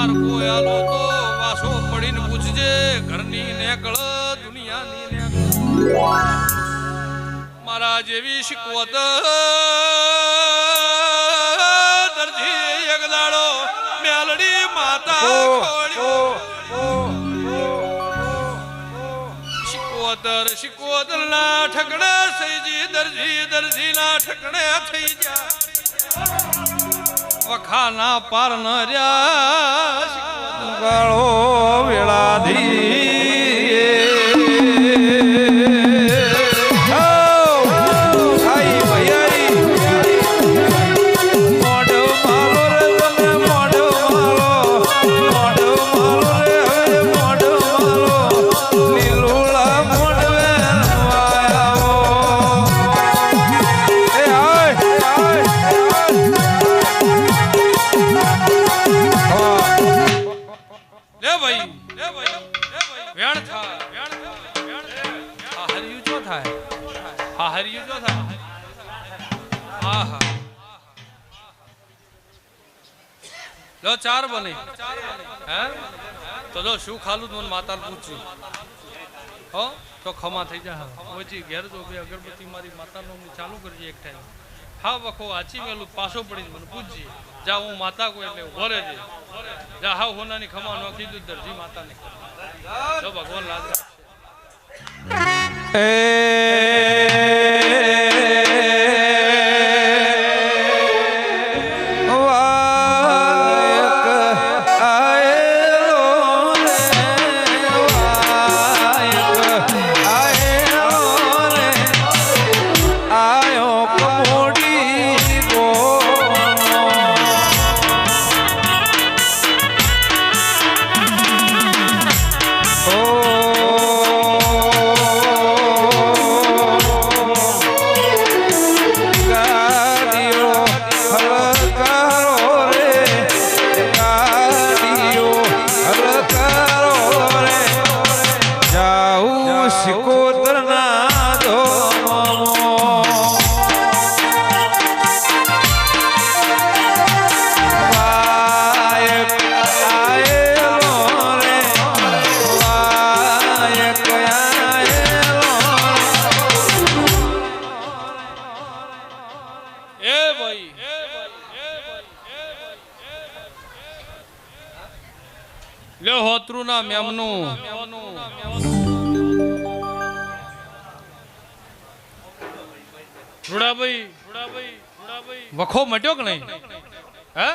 તો વાસો પડીને પૂછજે ઘરની નેકળ દુનિયાની મારા જેવી શીખવત દરજી એક મેલડી માતા શીખવતર શિકોતર ના ઠકડે સૈજી દરજી દરજી ના ઠકડે થઈ ગયા વખાના પાર ન રહ્યા. વેળાધી લે ભાઈ. લે ભાઈ વેણ થા વેણ થા, વેણ થા. આ હરિયું જો થાય. આ હરિયું જો થાય. આહા લો ચાર બને. હે? તો જો શું ખાલું તો મને માતા પૂછ્યું. હો તો ખમા થઈ જા. પછી ઘેર જો બે અગરબત્તી મારી માતાનો હું ચાલુ કરજે એક ટાઈમ હા, વખો આચી મેલું પાછો પડીને મને પૂછજે. જા, હું માતા કોઈ એટલે ઊભો દે જા, હા, હોનાની ખમા નો કીધું, દરજી માતાને. જો ભગવાન લાજ રાખશે લે હોતરું ના મેમનું. રૂડાભાઈ વખો મટ્યો કે નહીં? હે?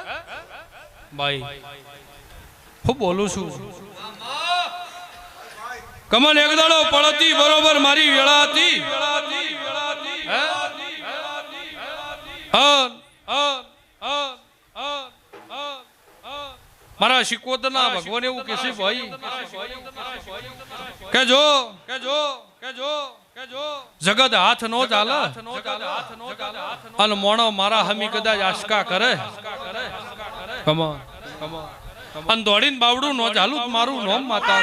ભાઈ હું બોલું છું. કમલ એક દાડો પડતી બરોબર મારી વેળા હતી. હે? હન, મારા શિકોતરના ભગવાન એવું કહેશે ભાઈ. કે જો કે જો કે જો જગત હાથ નો ચાલે. અને મોણો મારા હમી કદાચ આશકા કરે. કમો અને દોડીને બાવડું નો ચાલુ. મારું નોમ માતા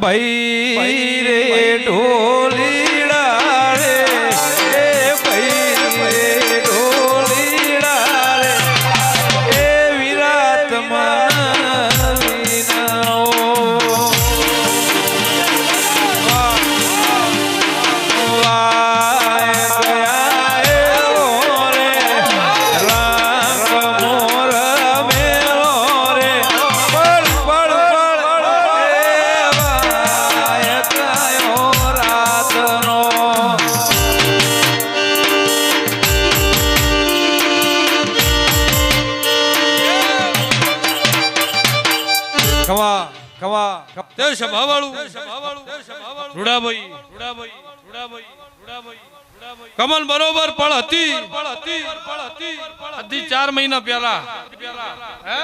ભાઈ રે ઢોલીડા રૂડાભાઈ રૂડાભાઈ રૂડાભાઈ રૂડાભાઈ કમલ બરોબર પણ હતી પળ હતી. પળ હતી હતી ચાર મહિના પહેલા. હે?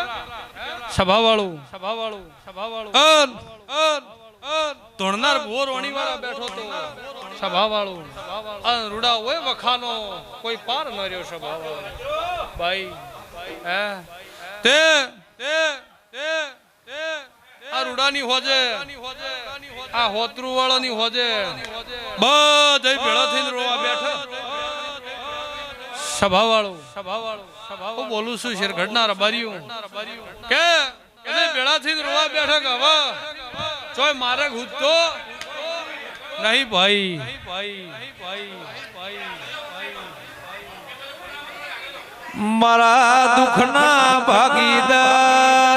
સભાવાળું. સભાવાળું સભાવાળું અન અન અન. ધોણનાર બોર વાળા બેઠો તો. સભાવાળું. અન, રૂડા હોય વખાનો. કોઈ પાર ન રહ્યો તે તે તે. આ રૂડાની હોજે. આ હોતરું વાળાની હોજે. બધા ભેળા થઈને રોવા સભા વાળું સભા વાળું હું બોલું છું, શેર રબારીયું કે એને ભેળા હવે? ચોય મારે ઘૂંટતો નહીં ભાઈ. મારા દુખના ભાગીદાર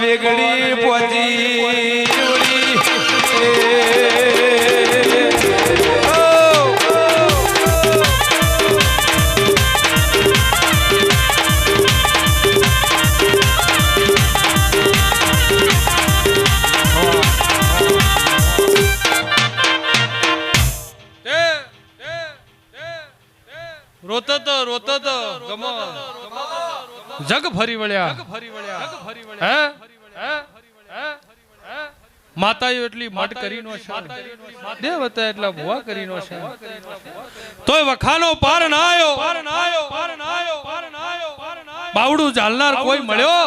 વેગડી. એ, ઓ, તે રોતત રોતત ગમો જગ ફરી વળ્યા. હે? માતાઓ એટલી મટ કરી નો છે દેવતા એટલા ભુવા કરી નો છે તોય વખાનો પાર ના આયો. પાર ના આયો પાર ના આયો પાર ના આયો બાવડું ચાલનાર કોઈ મળ્યો?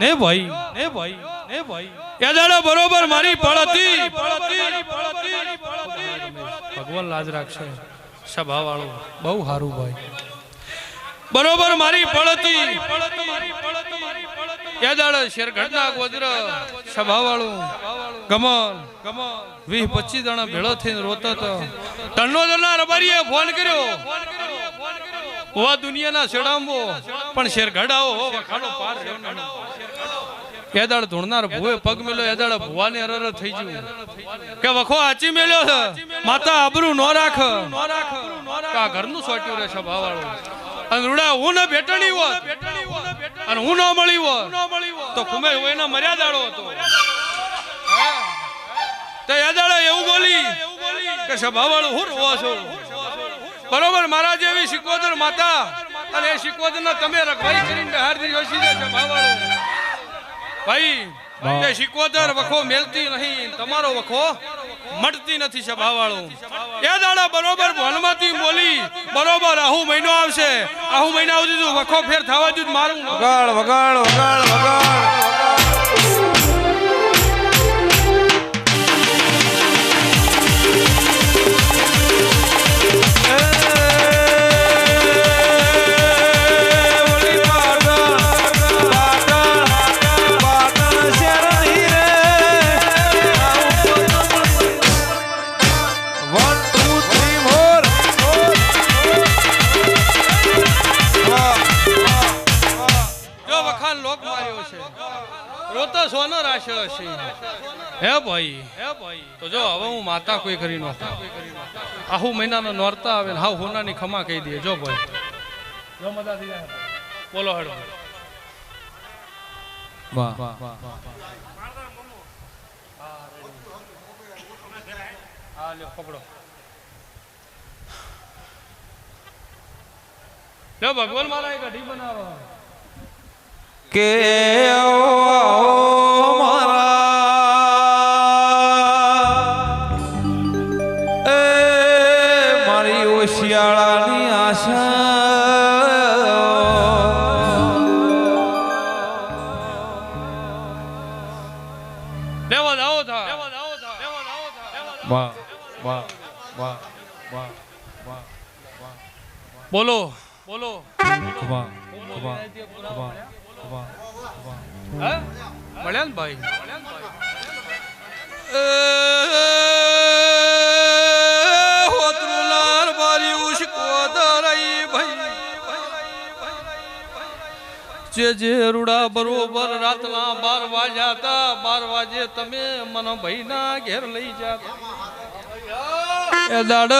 ને ભાઈ ને ભાઈ ને ભાઈ. એ દાડો બરોબર મારી પડતી ભગવાન લાજ રાખશે. સભા વાળું બહુ સારું ભાઈ. બરોબર મારી પડતી એ દાડો શેર ઘટના ગોદર સભા વાળું ગમન ગમન વીસ પચીસ જણા ભેળો થઈને રોતો હતો તણનો રબારીએ ફોન કર્યો. ઓવા દુનિયાના સેડાંબો પણ શેર ઘડાવો વખાણો પાર. એદાડ ધૂણનાર ભુવે પગ મેલ્યો એદાડ ભુવાને અરર થઈ ગયું. કે વખો આચી મેલ્યો છે. માતા આબરૂ નો રાખ. કા ઘરનું સોટ્યું રહેશે ભાવાળો અને રૂડા હું ને બેટણી હોત. અને હું ન મળી હોત. તો કુમે હું એના મર્યાદાળો હતો. તે એદાડે એવું બોલી કે સભાવાળું હું બરોબર, મારા જેવી શિકોદર માતા અને એ શિકોદર તમે કરીને બહારથી જોશી ભાઈ તે શિકોદર વખો મેલતી નહીં, તમારો વખો મટતી નથી સભાવાળું. એ દાડા બરોબર ભણમાંથી બોલી, બરોબર, આહુ મહિનો આવશે. આહુ મહિના સુધી વખો ફેર થવા જ મારું વગાડ વગાડ વગાડ વગાડ. આહુ મહિનાનો નોરતા આવે ને હાવ હોનાની ખમા કહી દે જો ભાઈ. જો મજા થઈ જાય બોલો હેડો. વાહ. વાહ લ્યો પકડો. લ્યો ભગવાન મારા એક અઢી બનાવો. કે વાહ વાહ વાહ વાહ વાહ બોલો. બોલો વાહ વાહ વાહ વાહ વાહ મળ્યા ને ભાઈ? વચ્ચે જે રૂડા બરોબર રાતના બાર વાગ્યા હતા, બાર વાગે તમે મને ભાઈના ઘેર લઈ જાતા. એ દાડ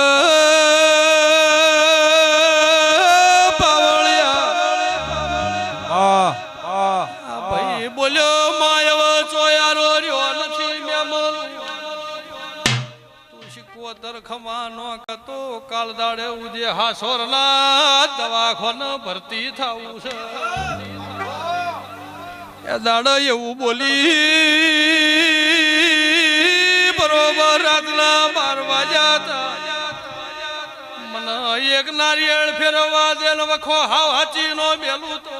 ભાઈ બોલ્યો, માયવ ચોયારો રહ્યો નથી મેમલ તું શીખવો તરખમાં નો કતો કાલ દાડે ઉદે હાસોરના દવાખોન ભરતી થવું છે. દાડો એવું બોલી, બરોબર રાતના મારવા જતા મને એક નારિયેળ ફેરવા દે વખો હાવ હાચી નો મેલું તો.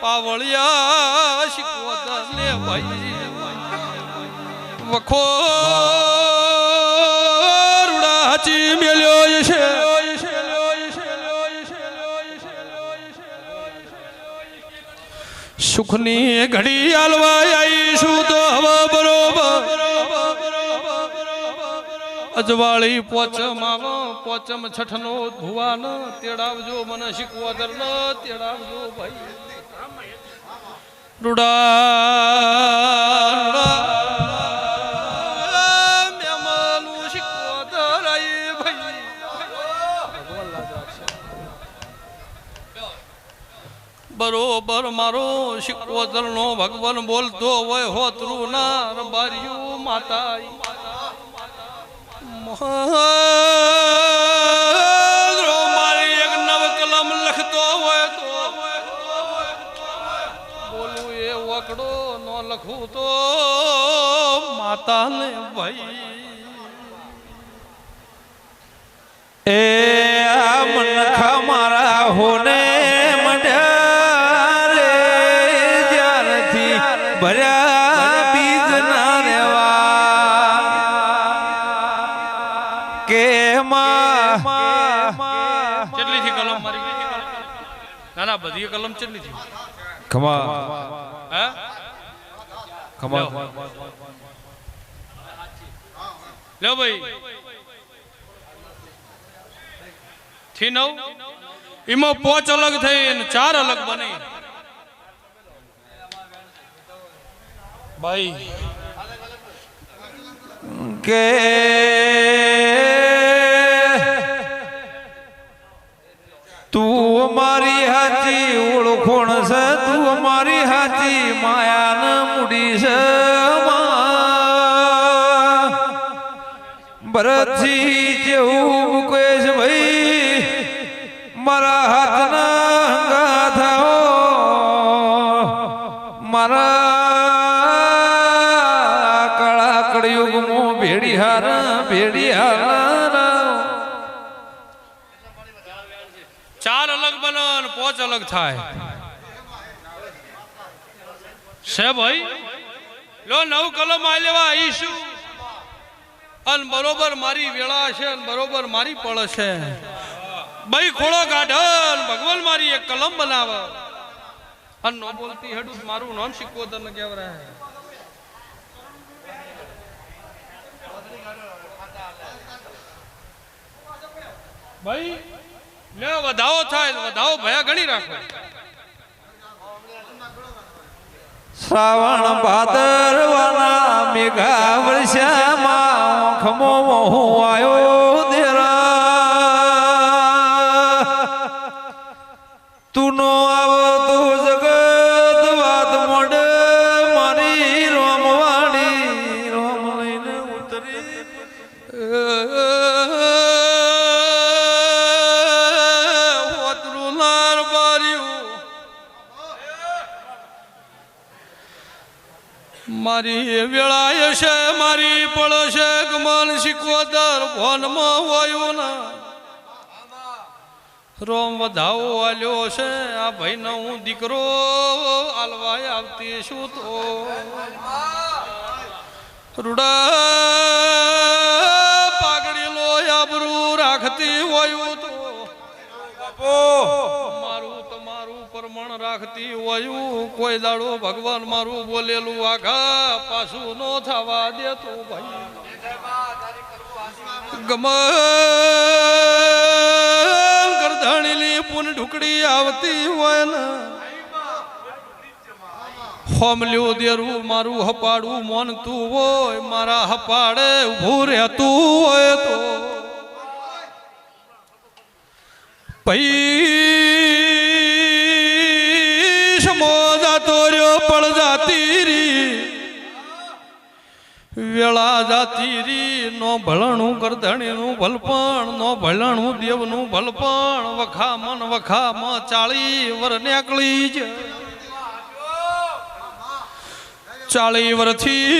પાવળિયા શીખવો ને ભાઈ વખો સુખની ઘડી હાલવા આવીશું તો હવે બરોબર. અજવાળી પોચમ આવો પોચમ છઠનો ભુવાન તેડાવજો મને શીખવા દર તેડાવજો ભાઈ. રૂડા નો ભગવાન બોલતો હોય, હોતરું ના બાર્યું માતા મારી નવ કલમ લખતો હોય તો બોલું એ વકડો ન લખું તો માતાને ભાઈ. એ કેટલી થી ખમા હે ખમા લ્યો. ભાઈ. થી નવ. એમાં પોચ અલગ થઈ અને ચાર અલગ બની. ભાઈ. કે તું મારી હાચી ઓળખોણ છે? તું મારી માયા ન મૂડી છે માં. ભરતજી જેવું મુકેશ ભાઈ, મારા હાથના ગાથાઓ, મારા કળા કળયુગમાં ભેડી હાર ભેડી હાર ચાર અલગ બનો પોચ અલગ થાય. છે ભાઈ? લો, નવ કલમ આ લેવા આવીશું. અને બરોબર મારી વેળા છે, અને બરોબર મારી પળ છે. ભાઈ ખોળો ગાઢન, ભગવાન મારી એક કલમ બનાવે. અને નો બોલતી હેડું, મારું નોન શીખવો તને કેવરાય ભાઈ લે, વધાવો થાય, વધાવો ભયા ગણી રાખો. શ્રાવણ ભાદરવાના મેઘા વર્ષામાં ખમો હું આવ્યો મારી વેળાય છે, મારી પડશે ગમન શીખવદર ભોનમાં વાયું ના. રોમ વધાવો આલ્યો છે, આ ભાઈનો હું દીકરો આલવાય આવતી છું તો. રૂડા પાઘડી લો આબરું રાખતી હોય તો. મારું રાખતી હોય કોઈ દાડો ભગવાન મારું બોલેલું આઘા પાછું નો થવા દેતું ભાઈ. ગમ ગરધાણીલી પૂન ઢુકડી આવતી હોય ને, હોમલ્યું દેરું મારું હપાડું મોનતું હોય, મારા હપાડે ઊભું રહેતું હોય તો. પૈ વેળા જાતી નો ભલણું કરધણીનું ભલપણ, નો ભલણું દેવનું ભલપણ વખા મન વખા મ ચાળી વર નેકળી જ. ચાળી વરથી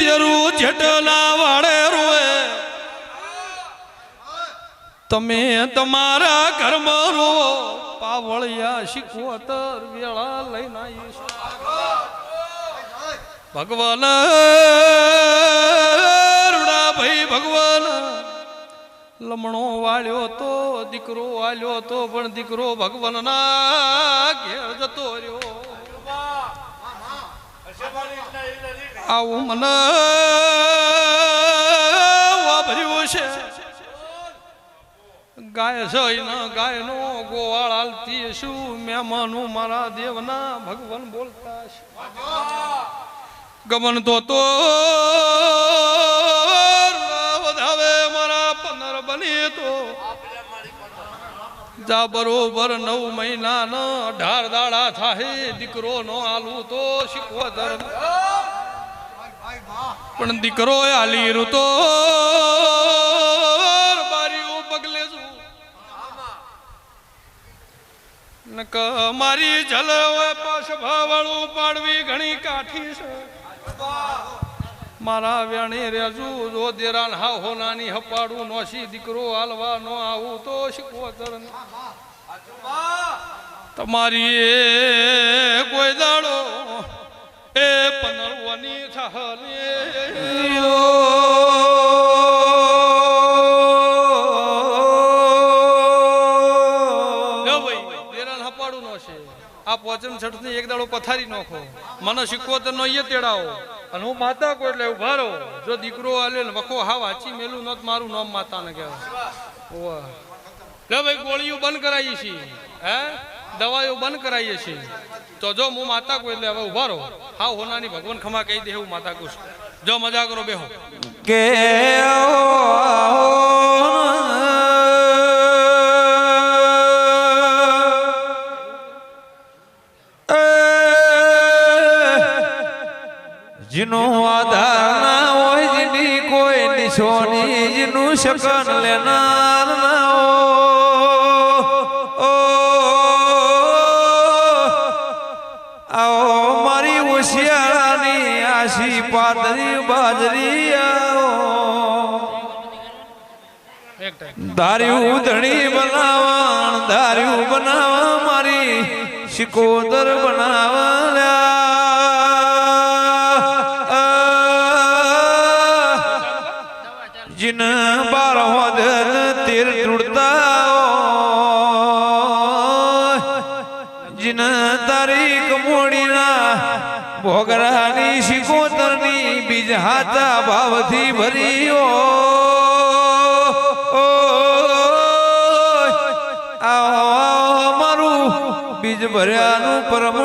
દેરું જેટલા વાળે રોએ તમે તમારા ઘરમાં રો પાવળિયા શીખવતર વેળા લઈને આવીશું. ભગવાન ભાઈ ભગવાન. લમણો વાળ્યો તો, દીકરો વાળ્યો તો, પણ દીકરો ભગવાનના ઘેર જતો રહ્યો. આવું મને વાપર્યું છે. ગાય છે ગાયનો ગોવાળ હાલતી શું મહેમાનો મારા દેવના ભગવાન બોલતા છે. ગમન તો તો વધાવે મારા પંદર બની તો. જા બરોબર નવ મહિના ન અઢાર દાડા થાય દીકરો નો આલુ તો શીખવો ધર્મ. પણ દીકરો આલી રૂતો, બારીઓ પગલે છું નક મારી જલ પાછ ભાવાળું પાડવી ઘણી કાઠી છે. મારા વેણી રેજુ જો દેરાન હા હોનાની હપાડું નોસી દીકરો હાલવા નો આવું તો શીખવો તરણ તમારી કોઈ દાડો એ પનરવાની છે આ પોચમ છઠની એક દાડો પથારી નોખો. મને શીખવતર નો એ તેડાવો. અને હું માતા કોઈ એટલે ઊભા રહો. જો દીકરો આલે ને વખો હા વાંચી મેલું નત મારું નામ માતા ને કહેવાય. ઓવા લે ભાઈ, ગોળીઓ બંધ કરાવી છીએ. હે? દવાઓ બંધ કરાવીએ છીએ. તો જો હું માતા કોઈ એટલે હવે ઊભા રહો. હા હોનાની ભગવાન ખમા કહી દે હું માતા કુશ જો મજા કરો બેહો. કે જીનું શકન લેનાર ના આવો મારી હોશિયારાની આશી પાતળી બાજરી ધાર્યું ધણી બનાવણ ધાર્યું બનાવવા મારી શિકોદર હાથા ભાવથી ભરીઓ મારું બીજ ભર્યાનું પરમ